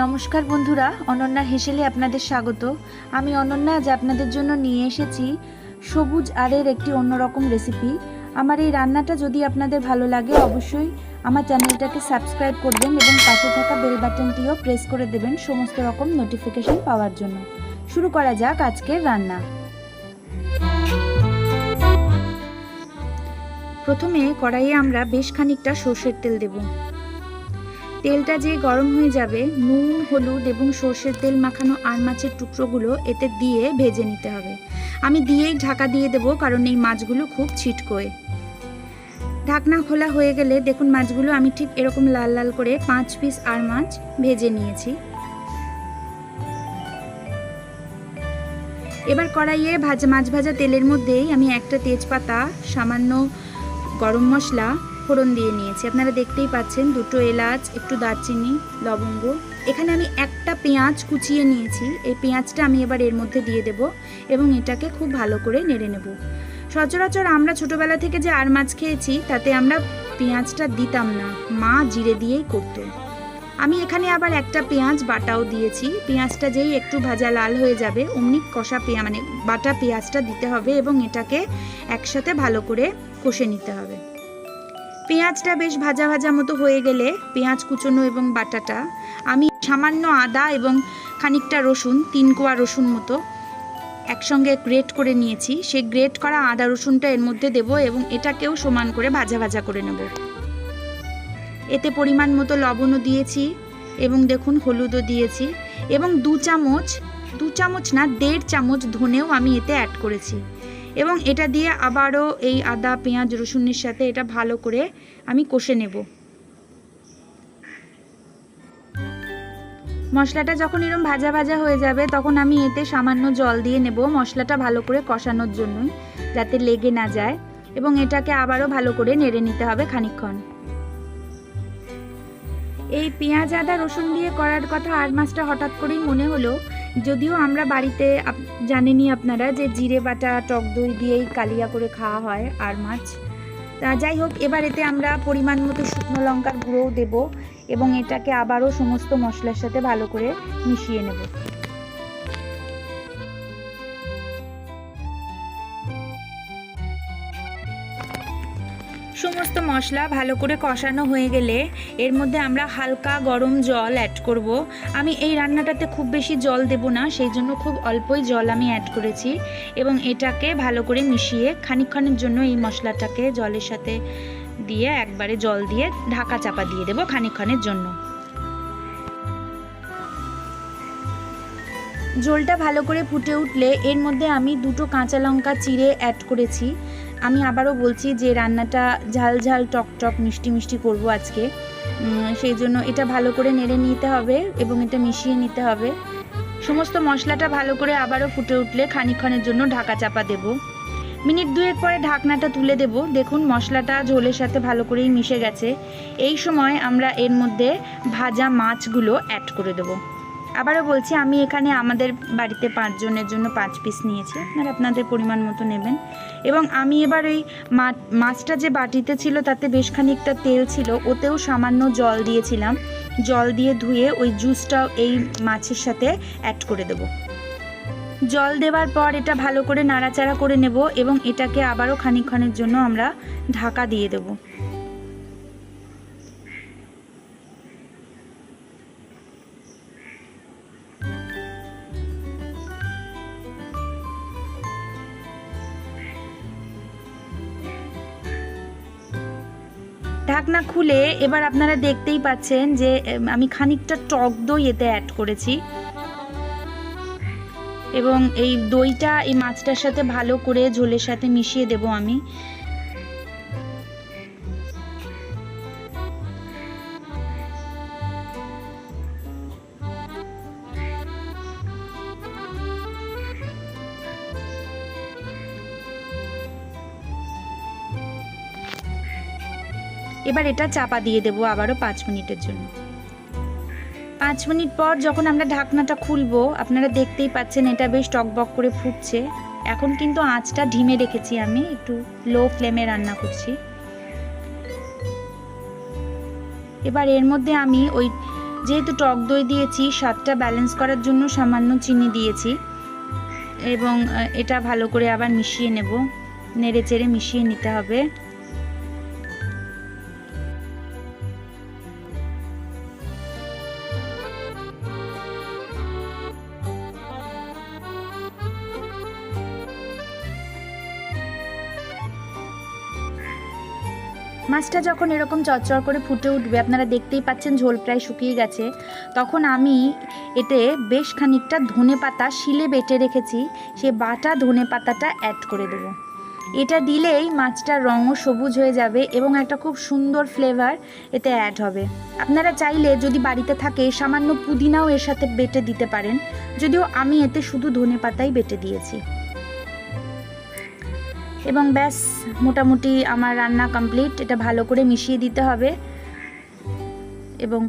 নমস্কার বন্ধুরা, অনন্যা হেসেলে আপনাদের স্বাগত। আমি অনন্যা আজ আপনাদের জন্য নিয়ে এসেছি সবুজ আরের একটি অন্যরকম রেসিপি আমার এই রান্নাটা যদি আপনাদের ভালো লাগে, অবশ্যই আমার চ্যানেলটাকে সাবস্ক্রাইব করবেন এবং পাশে থাকা বেল বাটনটিও প্রেস করে দেবেন সমস্ত রকম নোটিফিকেশন পাওয়ার জন্য। শুরু করা যাক আজকের রান্না। প্রথমে কড়াইয়ে আমরা বেশ খানিকটা সর্ষের তেল দেবো। তেলটা যে গরম হয়ে যাবে, নুন, হলুদ এবং সর্ষের তেল মাখানো আর মাছের টুকরোগুলো এতে দিয়ে ভেজে নিতে হবে। আমি দিয়েই ঢাকা দিয়ে দেবো কারণ এই মাছগুলো খুব ছিটকোয়। ঢাকনা খোলা হয়ে গেলে দেখুন মাছগুলো আমি ঠিক এরকম লাল লাল করে পাঁচ পিস আর মাছ ভেজে নিয়েছি। এবার কড়াইয়ে ভাজা, মাছ ভাজা তেলের মধ্যেই আমি একটা তেজপাতা, সামান্য গরম মশলা ফোড়ন দিয়ে নিয়েছি। আপনারা দেখতেই পাচ্ছেন দুটো এলাচ, একটু দারচিনি, লবঙ্গ। এখানে আমি একটা পেঁয়াজ কুচিয়ে নিয়েছি। এই পেঁয়াজটা আমি এবার এর মধ্যে দিয়ে দেব এবং এটাকে খুব ভালো করে নেড়ে নেব। সচরাচর আমরা ছোটবেলা থেকে যে আর মাছ খেয়েছি, তাতে আমরা পেঁয়াজটা দিতাম না। মা জিরে দিয়েই করতো। আমি এখানে আবার একটা পেঁয়াজ বাটাও দিয়েছি। পেঁয়াজটা যেই একটু ভাজা লাল হয়ে যাবে, অমনি কষা পেঁয়া মানে বাটা পেঁয়াজটা দিতে হবে এবং এটাকে একসাথে ভালো করে কষে নিতে হবে। পেঁয়াজটা বেশ ভাজা ভাজা মতো হয়ে গেলে পেঁয়াজ কুচোনো এবং বাটাটা, আমি সামান্য আদা এবং খানিকটা রসুন, তিন কোয়া রসুন মতো একসঙ্গে গ্রেট করে নিয়েছি। সেই গ্রেট করা আদা রসুনটা এর মধ্যে দেব এবং এটাকেও সমান করে ভাজা ভাজা করে নেব। এতে পরিমাণ মতো লবণও দিয়েছি এবং দেখুন, হলুদও দিয়েছি এবং দু চামচ দু চামচ না, দেড় চামচ ধনেও আমি এতে অ্যাড করেছি। এবং এটা দিয়ে আবারও এই আদা, পেঁয়াজ, রসুনের সাথে এটা ভালো করে আমি কষে নেব। মশলাটা যখন এরকম ভাজা ভাজা হয়ে যাবে, তখন আমি এতে সামান্য জল দিয়ে নেব মশলাটা ভালো করে কষানোর জন্যই, যাতে লেগে না যায় এবং এটাকে আবারও ভালো করে নেড়ে নিতে হবে খানিকক্ষণ। এই পেঁয়াজ, আদা, রসুন দিয়ে করার কথা আর মাছটা হঠাৎ করেই মনে হলো, যদিও আমরা বাড়িতে জানেনই আপনারা যে জিরে বাটা, টক দই দিয়েই কালিয়া করে খাওয়া হয় আর মাছ। তা যাই হোক, এবার এতে আমরা পরিমাণ মতো শুকনো লঙ্কার গুঁড়োও দেব এবং এটাকে আবারও সমস্ত মশলার সাথে ভালো করে মিশিয়ে নেব। সমস্ত মশলা ভালো করে কষানো হয়ে গেলে এর মধ্যে আমরা হালকা গরম জল অ্যাড করব। আমি এই রান্নাটাতে খুব বেশি জল দেব না, সেই জন্য খুব অল্পই জল আমি অ্যাড করেছি এবং এটাকে ভালো করে মিশিয়ে খানিকক্ষণের জন্য এই মশলাটাকে জলের সাথে দিয়ে একবারে জল দিয়ে ঢাকা চাপা দিয়ে দেবো খানিকক্ষণের জন্য। ঝোলটা ভালো করে ফুটে উঠলে এর মধ্যে আমি দুটো কাঁচা লঙ্কা চিড়ে অ্যাড করেছি। আমি আবারও বলছি যে রান্নাটা ঝাল ঝাল, টক টক, মিষ্টি মিষ্টি করব আজকে। সেই জন্য এটা ভালো করে নেড়ে নিতে হবে এবং এটা মিশিয়ে নিতে হবে। সমস্ত মশলাটা ভালো করে আবারও ফুটে উঠলে খানিক্ষণের জন্য ঢাকা চাপা দেব। মিনিট দুয়েক পরে ঢাকনাটা তুলে দেব। দেখুন, মশলাটা ঝোলের সাথে ভালো করেই মিশে গেছে। এই সময় আমরা এর মধ্যে ভাজা মাছগুলো অ্যাড করে দেবো। আবারও বলছি, আমি এখানে আমাদের বাড়িতে পাঁচজনের জন্য পাঁচ পিস নিয়েছি। আপনারা আপনাদের পরিমাণ মতো নেবেন। এবং আমি এবার ওই মাছটা যে বাটিতে ছিল, তাতে বেশ খানিকটা তেল ছিল, ওতেও সামান্য জল দিয়েছিলাম। জল দিয়ে ধুয়ে ওই জুসটাও এই মাছের সাথে অ্যাড করে দেব। জল দেওয়ার পর এটা ভালো করে নাড়াচাড়া করে নেব এবং এটাকে আবারও খানিকক্ষণের জন্য আমরা ঢাকা দিয়ে দেবো। ঢাকনা খুলে এবার আপনারা দেখতেই পাচ্ছেন যে আমি খানিকটা টক দই এতে অ্যাড করেছি। এবং এই দইটা, এই মাছটার সাথে ভালো করে ঝোলের সাথে মিশিয়ে দেব আমি। এবার এটা চাপা দিয়ে দেবো আবারও পাঁচ মিনিটের জন্য। পাঁচ মিনিট পর যখন আমরা ঢাকনাটা খুলবো, আপনারা দেখতেই পাচ্ছেন এটা বেশ টকবক করে ফুটছে। এখন কিন্তু আঁচটা ঢিমে রেখেছি আমি, একটু লো ফ্লেমে রান্না করছি। এবার এর মধ্যে আমি ওই যেহেতু টক দই দিয়েছি, স্বাদটা ব্যালেন্স করার জন্য সামান্য চিনি দিয়েছি। এবং এটা ভালো করে আবার মিশিয়ে নেব। নেড়ে চেড়ে মিশিয়ে নিতে হবে। মাছটা যখন এরকম চচ্চর করে ফুটে উঠবে, আপনারা দেখতেই পাচ্ছেন ঝোল প্রায় শুকিয়ে গেছে, তখন আমি এতে বেশ খানিকটা ধনে পাতা শিলে বেটে রেখেছি, সে বাটা ধনে পাতাটা অ্যাড করে দেবো। এটা দিলেই মাছটার রঙও সবুজ হয়ে যাবে এবং একটা খুব সুন্দর ফ্লেভার এতে অ্যাড হবে। আপনারা চাইলে যদি বাড়িতে থাকে, সামান্য পুদিনাও এর সাথে বেটে দিতে পারেন, যদিও আমি এতে শুধু ধনে পাতাই বেটে দিয়েছি। এবং ব্যাস, মোটামুটি আমার রান্না কমপ্লিট এটা ভালো করে মিশিয়ে দিতে হবে। এবং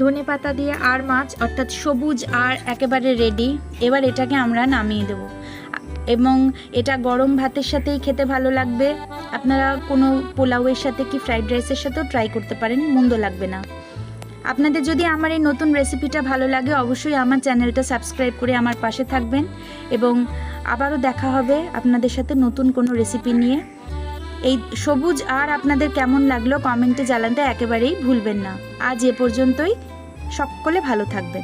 ধনে পাতা দিয়ে আর মাছ, অর্থাৎ সবুজ আর একেবারে রেডি এবার এটাকে আমরা নামিয়ে দেব। এবং এটা গরম ভাতের সাথেই খেতে ভালো লাগবে। আপনারা কোনো পোলাওয়ের সাথে কি ফ্রাইড রাইসের সাথেও ট্রাই করতে পারেন, মন্দ লাগবে না। আপনাদের যদি আমার এই নতুন রেসিপিটা ভালো লাগে, অবশ্যই আমার চ্যানেলটা সাবস্ক্রাইব করে আমার পাশে থাকবেন এবং আবারও দেখা হবে আপনাদের সাথে নতুন কোনো রেসিপি নিয়ে। এই সবুজ আর আপনাদের কেমন লাগল কমেন্টে জানাতে একেবারেই ভুলবেন না। আজ এ পর্যন্তই। সকলে ভালো থাকবেন।